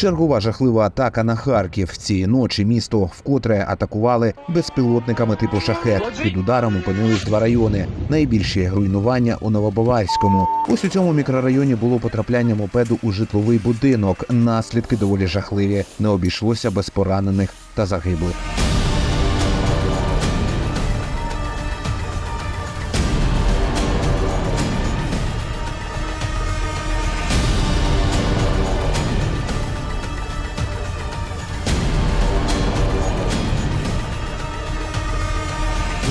Чергова жахлива атака на Харків. Цієї ночі місто вкотре атакували безпілотниками типу шахет. Під ударом опинились два райони. Найбільші руйнування у Новобаварському. Ось у цьому мікрорайоні було потрапляння мопеду у житловий будинок. Наслідки доволі жахливі. Не обійшлося без поранених та загиблих.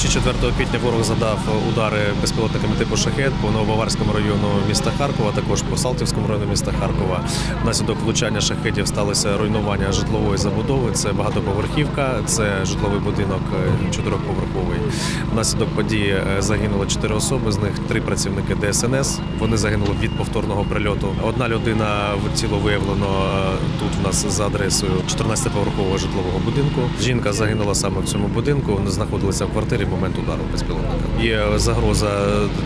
Вночі 4 квітня ворог задав удари безпілотниками типу шахет по Новобаварському району міста Харкова, також по Салтівському району міста Харкова. Внаслідок влучання шахетів сталося руйнування житлової забудови. Це багатоповерхівка, це житловий будинок е, чотирьохповерховий. Внаслідок події е, загинуло чотири особи, з них три працівники ДСНС. Вони загинули від повторного прильоту. Одна людина в тіло виявлено е, тут в нас за адресою 14-поверхового житлового будинку. Жінка загинула саме в цьому будинку. Вони знаходилися в квартирі момент удару безпілотника. Є загроза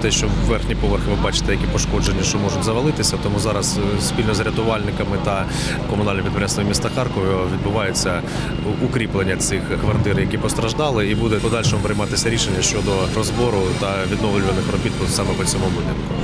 те, що верхні поверхи ви бачите, які пошкоджені, що можуть завалитися. Тому зараз е, спільно з рятувальниками та комунальним підприємством міста Харкова відбувається укріплення цих квартир, які постраждали, і буде подальшому прийматися рішення щодо розбору та відновлюваних робіт саме по цьому будинку.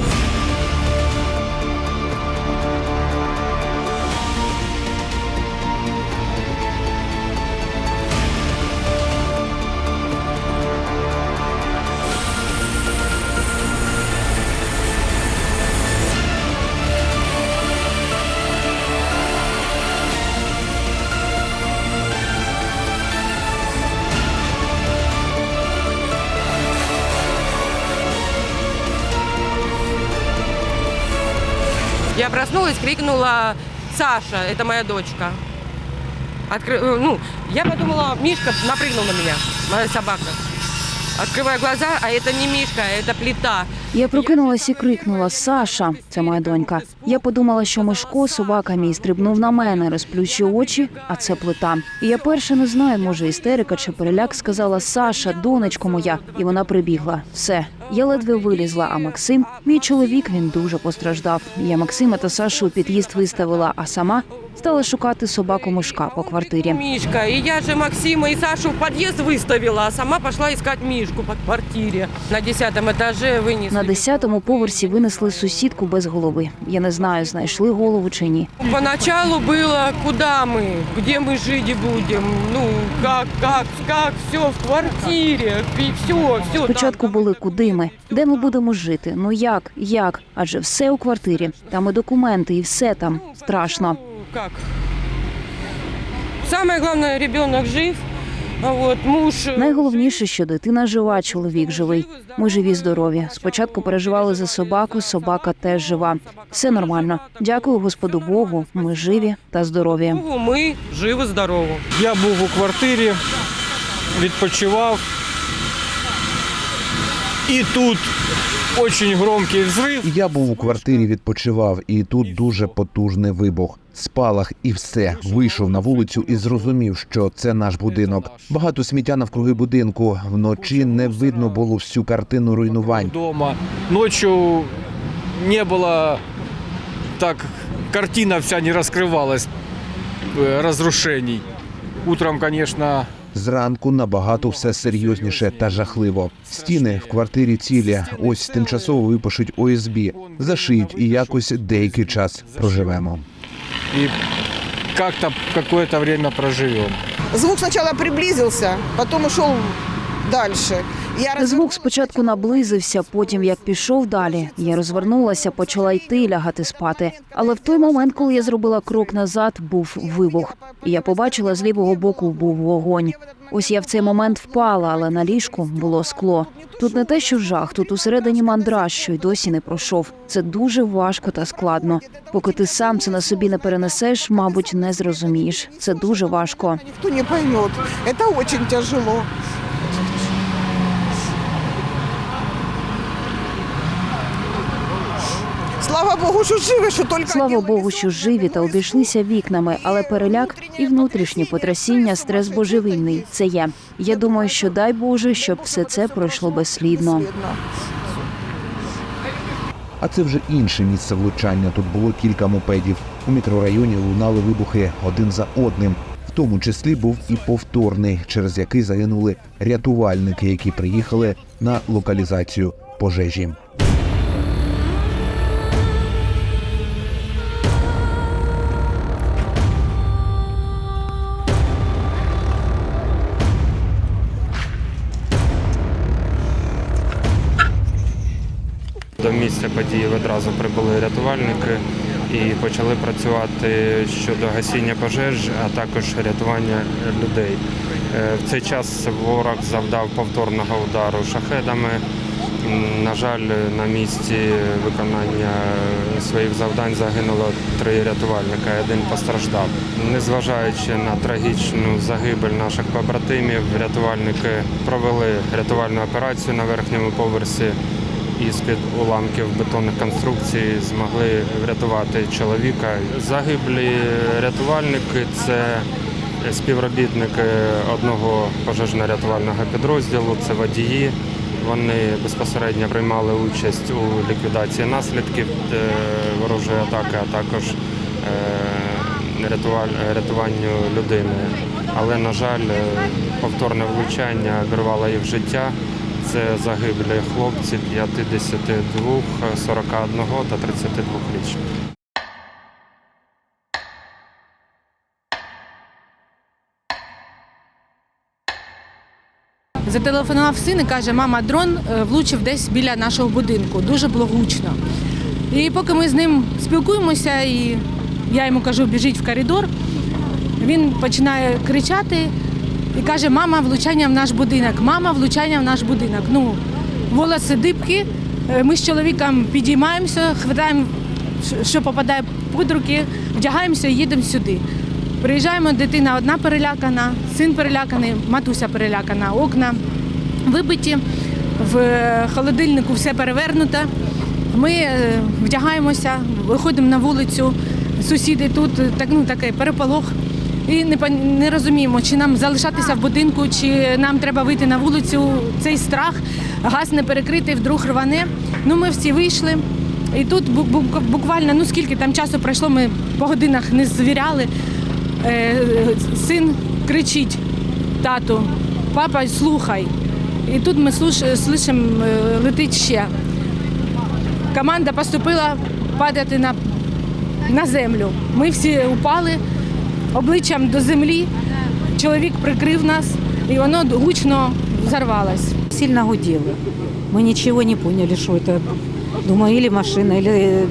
Я проснулась, крикнула Саша, это моя дочка. Откры- э, Ну, я подумала, Мишка напрыгнул на меня, моя собака. Открываю глаза, а это не Мишка, это плита. Я прокинулась і крикнула Саша, це моя донька. Я подумала, що Мишко, собака мій, стрибнув на мене, розплющив очі, а це плита. І я перше не знаю, може істерика чи переляк сказала Саша, донечко моя, і вона прибігла. Все, я ледве вилізла. А Максим, мій чоловік, він дуже постраждав. Я Максима та Сашу у під'їзд виставила, а сама стала шукати собаку Мишка по квартирі. Мишка. И я же Максима и Сашу в подъезд выставила, а сама пошла искать Мишку по квартире. На десятом этаже вынесли. На десятому поверсі винесли сусідку без голови. Я не знаю, знайшли голову чи ні. Поначалу было, куда мы, где мы жить будем, ну, как, как, как, все в квартире, и все, все. Спочатку були куди ми, де ми будемо жити. Ну як, як? Адже все у квартирі. Там і документи, і все там страшно. Как? Самое главное, ребенок жив, а вот муж... э, Найголовніше, що дитина жива, чоловік живий. Ми живі, здорові. Спочатку переживали за собаку, собака теж жива. Все нормально. Дякую Господу Богу. Ми живі та здорові. Ми живі, здорові. Я був у квартирі, відпочивав. І тут дуже громкий взрив. Я був у квартирі, відпочивав, і тут дуже потужний вибух Спалах і все. Вийшов на вулицю і зрозумів, що це наш будинок. Багато сміття навкруги будинку. Вночі не видно було всю картину руйнувань. Дома. Ночью не было так, картина вся не раскрывалась э, разрушений. Утром, конечно, Зранку набагато все серйозніше та жахливо. Стіни в квартирі цілі. Ось тимчасово випишуть ОСБ, зашиють і якось деякий час проживемо. и как-то какое-то время проживем. Звук сначала приблизился, потом ушел дальше. Я Звук спочатку наблизився, потім як пішов далі. Я розвернулася, почала йти лягати спати. Але в той момент, коли я зробила крок назад, був вибух. І я побачила з лівого боку був вогонь. Ось я в цей момент впала, але на ліжку було скло. Тут не те, що жах, тут усередині мандраж, що й досі не пройшов. Це дуже важко та складно. Поки ти сам це на собі не перенесеш, мабуть, не зрозумієш. Це дуже важко. Никто не поймет. Это очень тяжело. Слава Богу, що живі, що тільки Слава Богу, що живі та обійшлися вікнами, але переляк і внутрішні потрясіння, стрес божевільний. Це я. Я думаю, що дай Боже, щоб все це пройшло безслідно. А це вже інше місце влучання. Тут було кілька мопедів. У мікрорайоні лунали вибухи один за одним. В тому числі був і повторний, через який загинули рятувальники, які приїхали на локалізацію пожежі. Місця події одразу прибули рятувальники і почали працювати щодо гасіння пожеж, а також рятування людей. Е, В цей час ворог завдав повторного удару шахедами. На жаль, на місці виконання своїх завдань загинуло три рятувальника, один постраждав. Незважаючи на трагічну загибель наших побратимів, рятувальники провели рятувальну операцію на верхньому поверсі і з-під уламків бетонних конструкцій змогли врятувати чоловіка. Загиблі рятувальники це співробітники одного пожежно-рятувального підрозділу, це водії. Вони безпосередньо приймали участь у ліквідації наслідків е, ворожої атаки, а також е, рятуванню людини. Але, на жаль, е, повторне влучання обірвало їх життя. Це загиблі хлопці 52, 41 та 32 річних. Зателефонував син і каже, мама, дрон е, влучив десь біля нашого будинку. Дуже було гучно. І поки ми з ним спілкуємося, і я йому кажу, біжіть в коридор, він починає кричати і каже, мама, влучання в наш будинок, мама, влучання в наш будинок. Ну, волоси дибки. Е, Ми з чоловіком підіймаємося, хватаємо, що попадає під руки, вдягаємося і їдемо сюди. Приїжджаємо, дитина одна перелякана, син переляканий, матуся перелякана, окна вибиті, в холодильнику все перевернуто. Ми е, вдягаємося, виходимо на вулицю, сусіди тут, так, ну, такий переполох. І не, не розуміємо, чи нам залишатися в будинку, чи нам треба вийти на вулицю. Цей страх, газ не перекритий, вдруг рване. Ну, ми всі вийшли. І тут бу- бу- буквально, ну скільки там часу пройшло, ми по годинах не звіряли. Е, син кричить тату, папа, слухай. І тут ми слуш- е, летить ще. Команда поступила падати на, на землю. Ми всі упали обличчям до землі. Чоловік прикрив нас, і воно гучно взорвалось. Сильно гудело. Мы ничего не поняли, что это. Думаю, или машина, или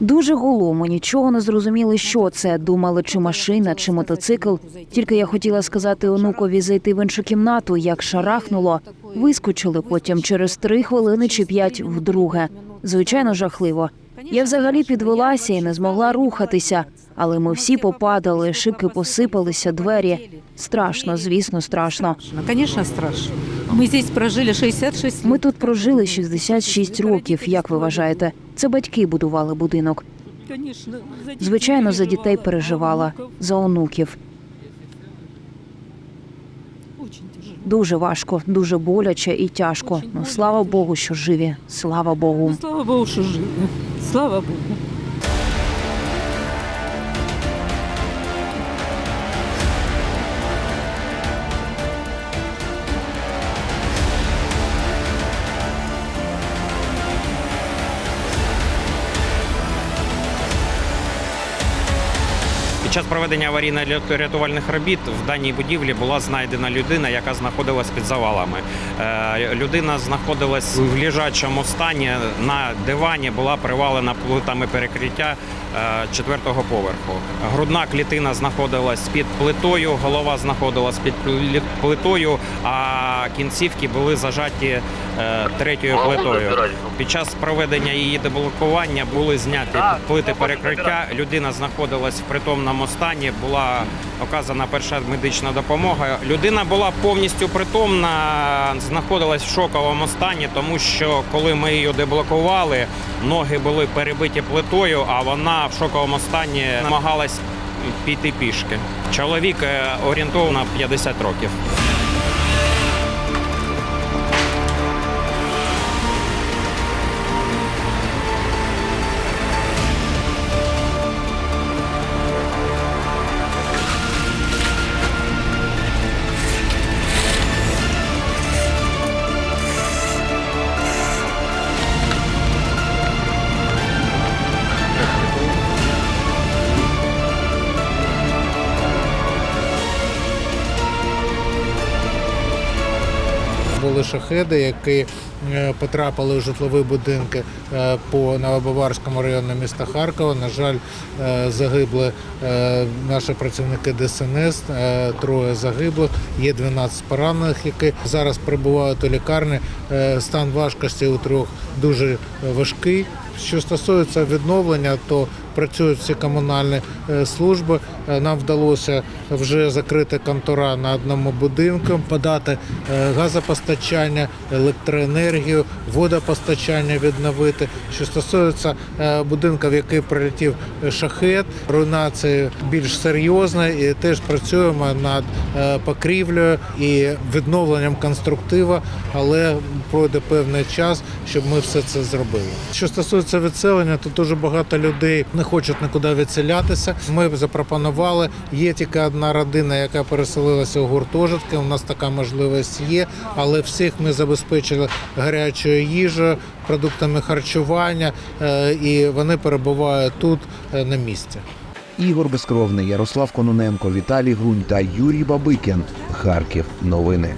Дуже гуло, ми нічого не зрозуміли, що це. Думали, чи машина, чи мотоцикл. Тільки я хотіла сказати онукові зайти в іншу кімнату, як шарахнуло. Вискочили потім через три хвилини чи п'ять вдруге. Звичайно, жахливо. Я взагалі підвелася і не змогла рухатися, але ми всі попадали, шибки посипалися, двері. Страшно, звісно, страшно. страшно. Конечно, страшно. Мы здесь прожили 66 Ми тут прожили 66 років. Як ви вважаєте? Це батьки будували будинок. Звичайно, за дітей переживала, за онуків. Очень тяжело. Дуже важко, дуже боляче і тяжко. Ну слава Богу, що живі. Слава Богу. Слава Богу, що живі. Слава Богу. Під час проведення аварійно-рятувальних робіт в даній будівлі була знайдена людина, яка знаходилась під завалами. Е, Людина знаходилась в лежачому стані на дивані, була привалена плитами перекриття е, четвертого поверху. Грудна клітина знаходилась під плитою, голова знаходилась під плитою, а кінцівки були зажаті е, третьою плитою. Під час проведення її деблокування були зняті плити перекриття. Людина знаходилась в притомному стані, була оказана перша медична допомога. Людина була повністю притомна, знаходилась в шоковому стані, тому що коли ми її деблокували, ноги були перебиті плитою, а вона в шоковому стані намагалась піти пішки. Чоловік е, орієнтовно 50 років. Були шахеди, які е, потрапили в житлові будинки е, по Новобаварському району міста Харкова. На жаль, е, загибли наші працівники ДСНС, троє загиблих, є 12 поранених, які зараз перебувають у лікарні. Стан важкості у трьох дуже важкий. Що стосується відновлення, то працюють всі комунальні е, служби. Е, Нам вдалося вже закрити контора на одному будинку, подати е, газопостачання, електроенергію, водопостачання відновити. Що стосується будинку, в який прилетів шахет, руйнація більш серйозна, і теж працюємо над покрівлею і відновленням конструктива, але пройде певний час, щоб ми все це зробили. Що стосується відселення, то дуже багато людей не хочуть нікуди відселятися. Ми запропонували. Є тільки одна родина, яка переселилася у гуртожитки. У нас така можливість є, але всіх ми забезпечили гарячою їжею, продуктами харчування, е, і вони перебувають тут е, на місці. Ігор Безкровний, Ярослав Кононенко, Віталій Грунь та Юрій Бабикін. Харків. Новини.